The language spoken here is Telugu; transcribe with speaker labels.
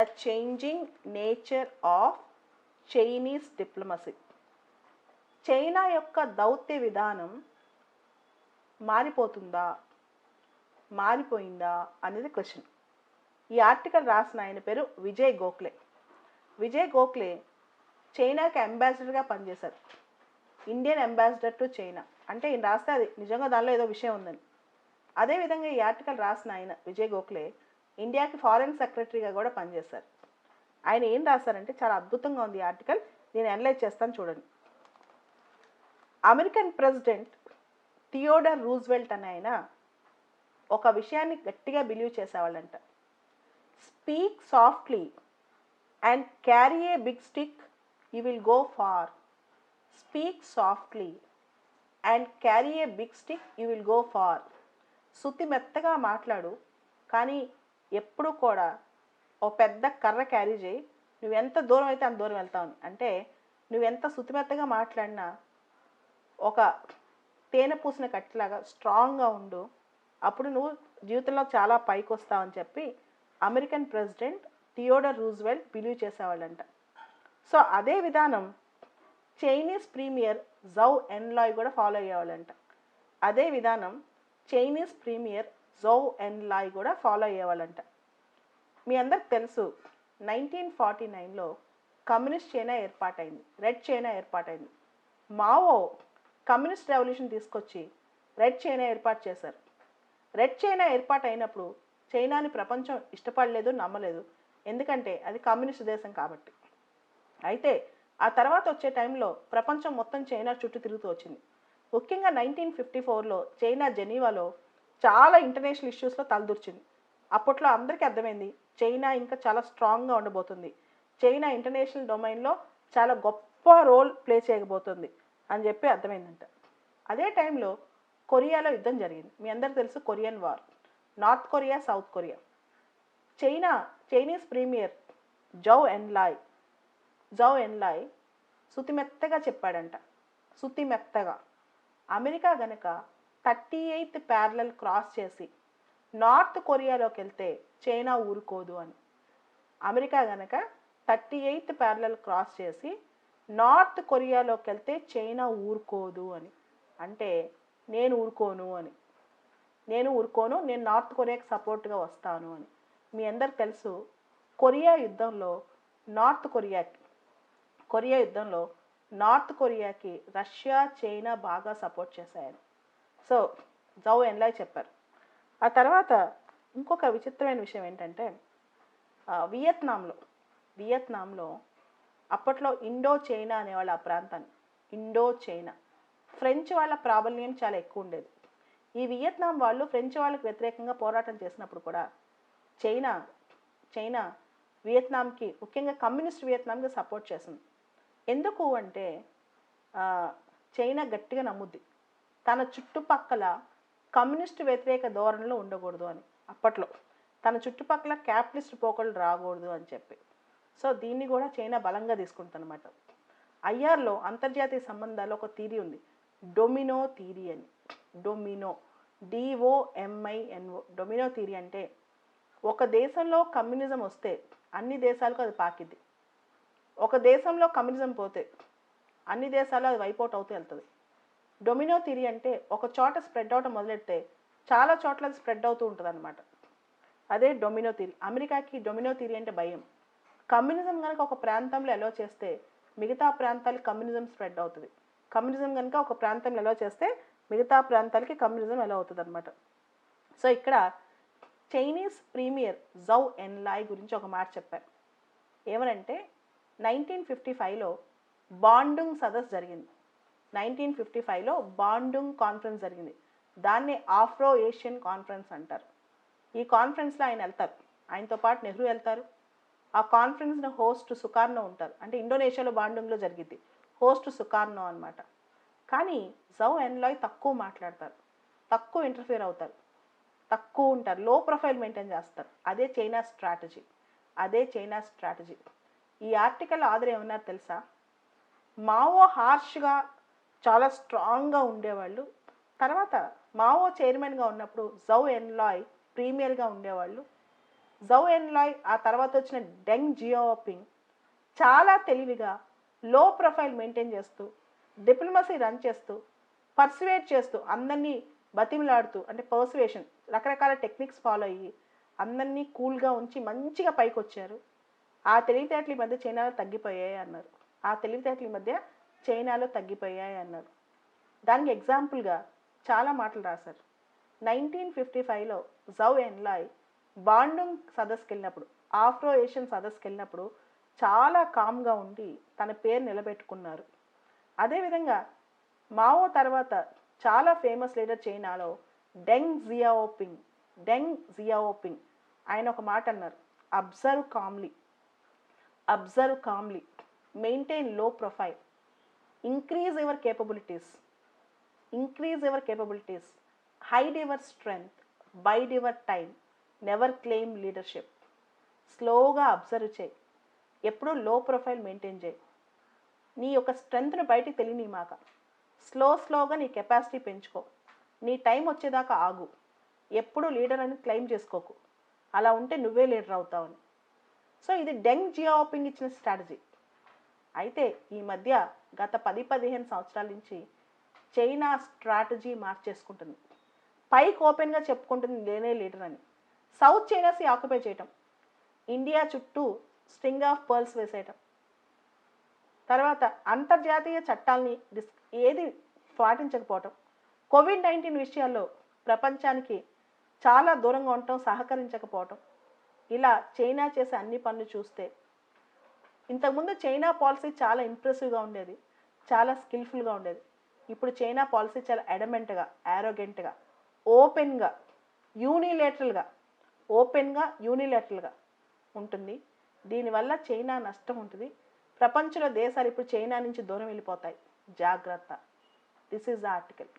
Speaker 1: The changing nature of Chinese diplomacy China యొక్క దౌత్య విధానం మారిపోతుందా? మారిపోయిందా? అనేది క్వశ్చన్ ఈ ఆర్టికల్ రాసిన ఆయన పేరు విజయ్ గోఖలే. విజయ్ గోఖలే చైనాకి అంబాసిడర్గా పనిచేశారు. ఇండియన్ అంబాసిడర్ టు చైనా అంటే ఈయన రాస్తే అది నిజంగా దానిలో ఏదో విషయం ఉందని. అదేవిధంగా ఈ ఆర్టికల్ రాసిన ఆయన విజయ్ గోఖలే ఇండియాకి ఫారెన్ సెక్రటరీగా కూడా పనిచేశారు. ఆయన ఏం రాశారంటే చాలా అద్భుతంగా ఉంది ఆర్టికల్. నేను అనలైజ్ చేస్తాను చూడండి. అమెరికన్ ప్రెసిడెంట్ థియోడర్ రూజ్వెల్ట్ అనే ఆయన ఒక విషయాన్ని గట్టిగా believe చేసేవాళ్ళంట. Speak softly and carry a big stick you will go far. Speak softly and carry a big stick you will go far. శుద్ధి మెత్తగా మాట్లాడు కానీ ఎప్పుడు కూడా ఓ పెద్ద కర్ర క్యారీ చేయి. నువ్వెంత దూరం అయితే అంత దూరం వెళ్తావు అంటే నువ్వెంత శుతిమెత్తగా మాట్లాడినా ఒక తేనె పూసిన కట్టిలాగా స్ట్రాంగ్గా ఉండు. అప్పుడు నువ్వు జీవితంలో చాలా పైకి వస్తావని చెప్పి American president Theodore Roosevelt believe చేసేవాళ్ళంట. So అదే విధానం చైనీస్ ప్రీమియర్ జౌ ఎన్లాయ్ కూడా ఫాలో అయ్యేవాళ్ళంట. అదే విధానం చైనీస్ ప్రీమియర్ జౌ ఎన్లాయ్ కూడా ఫాలో అయ్యేవాళ్ళంట. మీ అందరికి తెలుసు నైన్టీన్ ఫార్టీ నైన్లో కమ్యూనిస్ట్ చైనా ఏర్పాటైంది రెడ్ చైనా ఏర్పాటైంది. మావో కమ్యూనిస్ట్ రెవల్యూషన్ తీసుకొచ్చి రెడ్ చైనా ఏర్పాటు చేశారు. రెడ్ చైనా ఏర్పాటు అయినప్పుడు చైనాని ప్రపంచం ఇష్టపడలేదు నమ్మలేదు. ఎందుకంటే అది కమ్యూనిస్ట్ దేశం కాబట్టి. అయితే ఆ తర్వాత వచ్చే టైంలో ప్రపంచం మొత్తం చైనా చుట్టూ తిరుగుతూ వచ్చింది. ముఖ్యంగా నైన్టీన్ ఫిఫ్టీ ఫోర్లో చైనా జెనీవాలో చాలా ఇంటర్నేషనల్ ఇష్యూస్లో తలదూర్చింది. అప్పట్లో అందరికీ అర్థమైంది చైనా ఇంకా చాలా స్ట్రాంగ్గా ఉండబోతుంది. చైనా ఇంటర్నేషనల్ డొమైన్లో చాలా గొప్ప రోల్ ప్లే చేయబోతుంది అని చెప్పి అర్థమైందంట. అదే టైంలో కొరియాలో యుద్ధం జరిగింది. మీ అందరికీ తెలుసు Korean war North Korea South Korea China Chinese premier Zhou Enlai Zhou Enlai సుతిమెత్తగా చెప్పాడంట. సుతిమెత్తగా అమెరికా గనక థర్టీ ఎయిత్ ప్యారలల్ క్రాస్ చేసి నార్త్ కొరియాలోకి వెళ్తే చైనా ఊరుకోదు అని. అమెరికా గనక థర్టీ ఎయిత్ ప్యారలల్ క్రాస్ చేసి నార్త్ కొరియాలోకి వెళ్తే చైనా ఊరుకోదు అని. అంటే నేను ఊరుకోను అని. నేను ఊరుకోను నేను నార్త్ కొరియాకి సపోర్ట్గా వస్తాను అని. మీ అందరికి తెలుసు కొరియా యుద్ధంలో నార్త్ కొరియాకి కొరియా యుద్ధంలో నార్త్ కొరియాకి రష్యా చైనా బాగా సపోర్ట్ చేశాయని. సో జౌ ఎన్లాయ్ చెప్పారు. ఆ తర్వాత ఇంకొక విచిత్రమైన విషయం ఏంటంటే వియత్నాంలో వియత్నాంలో అప్పట్లో ఇండో చైనా అనేవాళ్ళు ఆ ప్రాంతాన్ని ఇండో చైనా ఫ్రెంచ్ వాళ్ళ ప్రాబల్యం చాలా ఎక్కువ ఉండేది. ఈ వియత్నాం వాళ్ళు ఫ్రెంచ్ వాళ్ళకి వ్యతిరేకంగా పోరాటం చేసినప్పుడు కూడా చైనా చైనా వియత్నాంకి ముఖ్యంగా కమ్యూనిస్ట్ వియత్నాంకి సపోర్ట్ చేసింది. ఎందుకు అంటే చైనా గట్టిగా నమ్ముద్ది. తన చుట్టుపక్కల కమ్యూనిస్ట్ వ్యతిరేక ధోరణిలో ఉండకూడదు అని. అప్పట్లో తన చుట్టుపక్కల క్యాపిటలిస్ట్ పోకలు రాకూడదు అని చెప్పి. సో దీన్ని కూడా చైనా బలంగా తీసుకుంటుందన్నమాట. ఐఆర్లో అంతర్జాతీయ సంబంధాలు ఒక థీరీ ఉంది. డొమినో థీరీ అని. Domino. D O M I N O domino theory అంటే ఒక దేశంలో కమ్యూనిజం వస్తే అన్ని దేశాలకు అది పాకిద్ది. ఒక దేశంలో కమ్యూనిజం పోతే అన్ని దేశాలు అది వైపౌట్ అవుతూ వెళ్తుంది. డొమినో థిరీ అంటే ఒక చోట స్ప్రెడ్ అవటం మొదలెడితే చాలా చోట్ల స్ప్రెడ్ అవుతూ ఉంటుంది అనమాట అదే డొమినో థిరీ అమెరికాకి డొమినో థిరీ అంటే భయం. కమ్యూనిజం కనుక ఒక ప్రాంతంలో ఎలా చేస్తే మిగతా ప్రాంతాలకి కమ్యూనిజం స్ప్రెడ్ అవుతుంది. కమ్యూనిజం కనుక ఒక ప్రాంతంలో ఎలా చేస్తే మిగతా ప్రాంతాలకి కమ్యూనిజం ఎలా అవుతుంది అనమాట సో ఇక్కడ చైనీస్ ప్రీమియర్ జౌ ఎన్లాయ్ గురించి ఒక మాట చెప్పారు ఏమనంటే నైన్టీన్ ఫిఫ్టీ ఫైవ్లో బాండుంగ్ సదస్ జరిగింది. నైన్టీన్ ఫిఫ్టీ ఫైవ్లో బాండుంగ్ కాన్ఫరెన్స్ జరిగింది. దాన్ని ఆఫ్రో ఏషియన్ కాన్ఫరెన్స్ అంటారు. ఈ కాన్ఫరెన్స్లో ఆయన వెళ్తారు. ఆయనతో పాటు నెహ్రూ వెళ్తారు. ఆ కాన్ఫరెన్స్ని హోస్ట్ సుకార్నో ఉంటారు. అంటే ఇండోనేషియాలో బాండుంగ్లో జరిగింది. హోస్ట్ సుకార్నో అనమాట కానీ జౌ ఎన్లాయ్ తక్కువ మాట్లాడతారు. తక్కువ ఇంటర్ఫియర్ అవుతారు. తక్కువ ఉంటారు. లో ప్రొఫైల్ మెయింటైన్ చేస్తారు. అదే చైనా స్ట్రాటజీ. అదే చైనా స్ట్రాటజీ. ఈ ఆర్టికల్ ఆదర్ ఏమన్నారు తెలుసా? మావో హార్ష్గా చాలా స్ట్రాంగ్గా ఉండేవాళ్ళు. తర్వాత మావో చైర్మన్గా ఉన్నప్పుడు జౌ ఎన్లాయ్ ప్రీమియర్గా ఉండేవాళ్ళు. జౌ ఎన్లాయ్ ఆ తర్వాత వచ్చిన డెంగ్ జియోపింగ్ చాలా తెలివిగా లో ప్రొఫైల్ మెయింటైన్ చేస్తూ డిప్లొమసీ రన్ చేస్తూ పర్సువేట్ చేస్తూ అందరినీ బతిమిలాడుతూ అంటే పర్సువేషన్ రకరకాల టెక్నిక్స్ ఫాలో అయ్యి అందరినీ కూల్గా ఉంచి మంచిగా పైకి వచ్చారు ఆ తెలివితేటల మధ్య చైనాలో తగ్గిపోయాయి అన్నారు. ఆ తెలివితేటల మధ్య చైనాలో తగ్గిపోయాయి అన్నారు. దానికి ఎగ్జాంపుల్గా చాలా మాటలు రాశారు. నైన్టీన్ ఫిఫ్టీ ఫైవ్లో జౌ ఎన్లాయ్ బాండుంగ్ సదస్సుకి వెళ్ళినప్పుడు ఆఫ్రో ఏషియన్ సదస్సుకి వెళ్ళినప్పుడు చాలా కామ్గా ఉండి తన పేరు నిలబెట్టుకున్నారు. అదేవిధంగా మావో తర్వాత చాలా ఫేమస్ లీడర్ చైనాలో డెంగ్ జియాఓపింగ్ డెంగ్ జియాఓపింగ్ ఆయన ఒక మాట అన్నారు. Observe calmly observe calmly maintain low profile. Increase your capabilities increase your capabilities hide your strength bide your time never claim leadership స్లోగా అబ్జర్వ్ చేయి. ఎప్పుడూ లో ప్రొఫైల్ మెయింటైన్ చేయి. నీ యొక్క స్ట్రెంగ్త్ను బయటికి తెలియని మాక స్లో స్లోగా నీ కెపాసిటీ పెంచుకో. నీ టైం వచ్చేదాకా ఆగు. ఎప్పుడు లీడర్ అని క్లెయిమ్ చేసుకోకు. అలా ఉంటే నువ్వే లీడర్ అవుతావని సో ఇది డెంగ్ జియాపింగ్ ఇచ్చిన స్ట్రాటజీ అయితే ఈ మధ్య గత పది పదిహేను సంవత్సరాల నుంచి చైనా స్ట్రాటజీ మార్చేసుకుంటుంది. పైకి ఓపెన్గా చెప్పుకుంటుంది నేనే లీడర్ అని. సౌత్ చైనాసి ఆక్యుపై చేయటం. ఇండియా చుట్టూ స్ట్రింగ్ ఆఫ్ పర్ల్స్ వేసేయటం. తర్వాత అంతర్జాతీయ చట్టాలని డిస్ ఏది పాటించకపోవటం. కోవిడ్ నైన్టీన్ విషయాల్లో ప్రపంచానికి చాలా దూరంగా ఉండటం సహకరించకపోవటం. ఇలా చైనా చేసే అన్ని పనులు చూస్తే ఇంతకుముందు చైనా పాలసీ చాలా ఇంప్రెసివ్గా ఉండేది. చాలా స్కిల్ఫుల్గా ఉండేది. ఇప్పుడు చైనా పాలసీ చాలా అడమెంట్గా యారోగెంట్గా ఓపెన్గా యూనిలేటరల్గా ఓపెన్గా యూనిలేటరల్గా ఉంటుంది. దీనివల్ల చైనా నష్టం ఉంటుంది. ప్రపంచంలో దేశాలు ఇప్పుడు చైనా నుంచి దూరం వెళ్ళిపోతాయి. జాగ్రత్త. This is the article